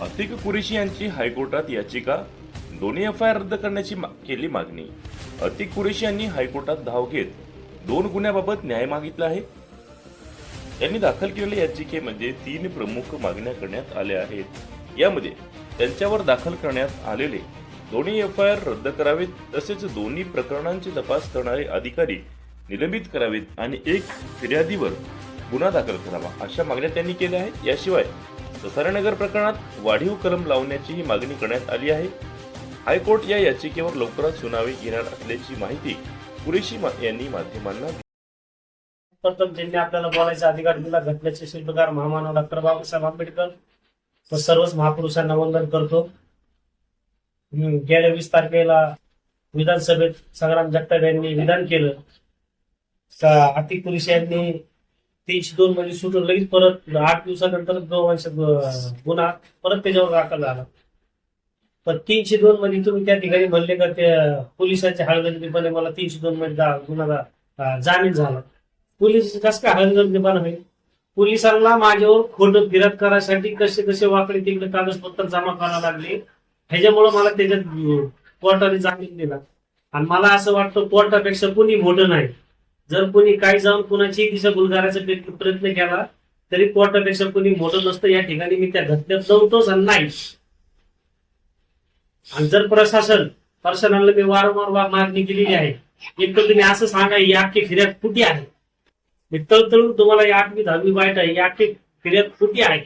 अतिक कुरेशी यांची हायकोर्टात याचिका दोन्ही एफ आय आर रद्द करण्याची मा- केली मागणी. अतिक कुरेशी यांनी हायकोर्टात धाव घेत दोन गुन्ह्याबाबत न्याय मागितला आहे. त्यांनी दाखल केलेल्या याचिकेमध्ये तीन प्रमुख मागण्या करण्यात आल्या आहेत. यामध्ये त्यांच्यावर दाखल करण्यात आलेले दोन्ही एफ आय आर रद्द करावेत तसेच दोन्ही प्रकरणांची तपास करणारे अधिकारी निलंबित करावेत आणि एक फिर्यादीवर गुन्हा दाखल करावा अशा मागण्या त्यांनी केल्या आहेत. याशिवाय ससारेनगर प्रकरणात वाढीव कलम लावण्याचीही मागणी करण्यात आली आहे. हायकोर्ट या याचिकेवर लवकरच सुनावणी घेणार असल्याची माहिती कुरेशी मा- यांनी माध्यमांना प्रथम ज्यांनी आपल्याला बोलायचा अधिकार दिला. घटनेचे शिल्पकार महामानव डॉक्टर बाबासाहेब आंबेडकर व सर्वच महापुरुषांना वंदन करतो. हम्म, गेल्या वीस तारखेला विधानसभेत संग्राम जगताप यांनी विधान केलं. का अतिक पुरुष यांनी तीनशे दोन मध्ये सुटून लगेच परत आठ दिवसानंतर गोवंश गुन्हा परत त्याच्यावर दाखल झाला. पण तीनशे दोन मध्ये तुम्ही त्या ठिकाणी म्हणले का ते पोलिसांच्या हळगर्जीपणे मला तीनशे दोन मध्ये गुन्हा जामीन झाला. पोलीस कसं काय हलगर्जीपणा होईल? पोलिसांना माझ्यावर खोट फिरत करायसाठी कसे कसे वाकडे तिकडे कागदपत्र जमा करायला लागले ह्याच्यामुळे मला त्याच्यात कोर्टाने जामीन दिला. आणि मला असं वाटतं कोर्टापेक्षा कुणी मोठं नाही. जर कोणी काही जाऊन कोणाची दिशा गुलगाराचा प्रयत्न केला तरी कोर्टापेक्षा कोणी मोठं नसतं. या ठिकाणी मी त्या घटनेत जाऊतोच आणि नाही. आणि जर प्रशासन प्रशासनाला मी वारंवार वा- मागणी केलेली आहे. एक तर तुम्ही असं सांगा ही अख्खी फिर्याद कुठे आहे? मी तळतळून तुम्हाला या आठवी दहावी वाईट आहे. या अख्खी फिर्याद कुठे आहे?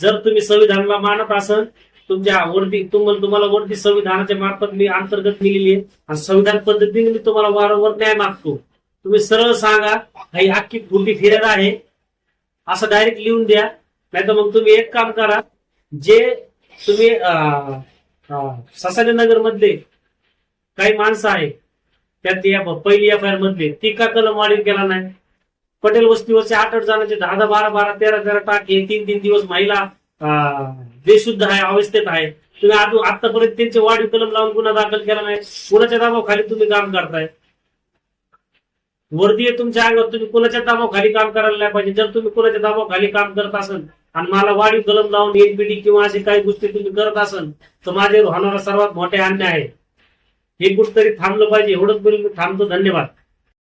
जर तुम्ही संविधानाला मानत असाल तुमच्या वरती तुम्हाला तुम्हाला वरती संविधानाच्या मार्फत मी अंतर्गत दिलेली आहे. आणि संविधान पद्धतीने मी तुम्हाला वारंवार न्याय मागतो. तुम्ही सरळ सांगा ही अख्खी गुंडी फिरायला आहे. असं डायरेक्ट लिहून द्या. नाही तर मग तुम्ही एक काम करा जे तुम्ही ससाने मधले काही माणसं आहेत त्यात या पहिली एफ आय आर मधले ती का कलम वाढीव केला नाही? पटेल वस्तीवरचे आठ आठ जणांचे दहा दहा बारा बारा तेरा तेरा टाके तीन तीन दिवस महिला बेशुद्ध आहे अवस्थेत आहे. तुम्ही आतापर्यंत त्यांचे वाढीव कलम लावून गुन्हा दाखल केला नाही. कुणाच्या दाबाखाली तुम्ही काम करताय? वर्दी आहे तुमच्या अंगावर तुम्ही कुणाच्या दाबाखाली काम करायला नाही पाहिजे. जर तुम्ही कुणाच्या दाबाखाली काम करत असाल आणि मला वाढीव कलम लावून एक एनपीडी किंवा अशी काही गोष्टी तुम्ही करत असाल तर माझ्यावर होणारा सर्वात मोठे अन्याय आहे. हे तरी थांबलं पाहिजे एवढंच बोलून मी थांबतो. धन्यवाद.